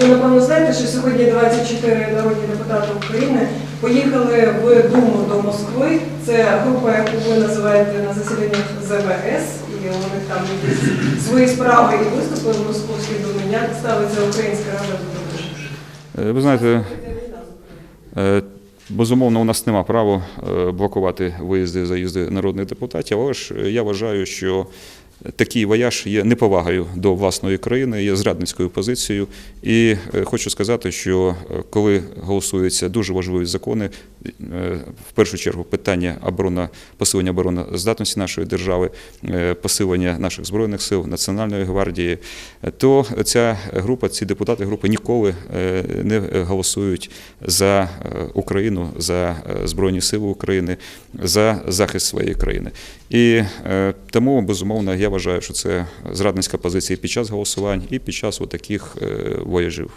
Ви напевно знаєте, що сьогодні 24 народні депутати України поїхали в Думу до Москви. Це група, яку ви називаєте на засіданнях ЗВС, і у них там якісь свої справи і виступи в Московській Думі. Як ставиться Українська Рада до? Е, Ви знаєте, е, безумовно, у нас нема права е, блокувати виїзди, заїзди народних депутатів, але ж я вважаю, що такий вояж є неповагою до власної країни, є зрадницькою позицією. І е, хочу сказати, що е, коли голосуються дуже важливі закони, е, в першу чергу питання оборона, посилення обороноздатності нашої держави, посилення наших збройних сил, Національної гвардії, то ця група, ці депутати групи ніколи не голосують за Україну, за Збройні Сили України, за захист своєї країни. І тому, безумовно, я вважаю, що це зрадницька позиція під час голосувань, і під час отаких вояжів.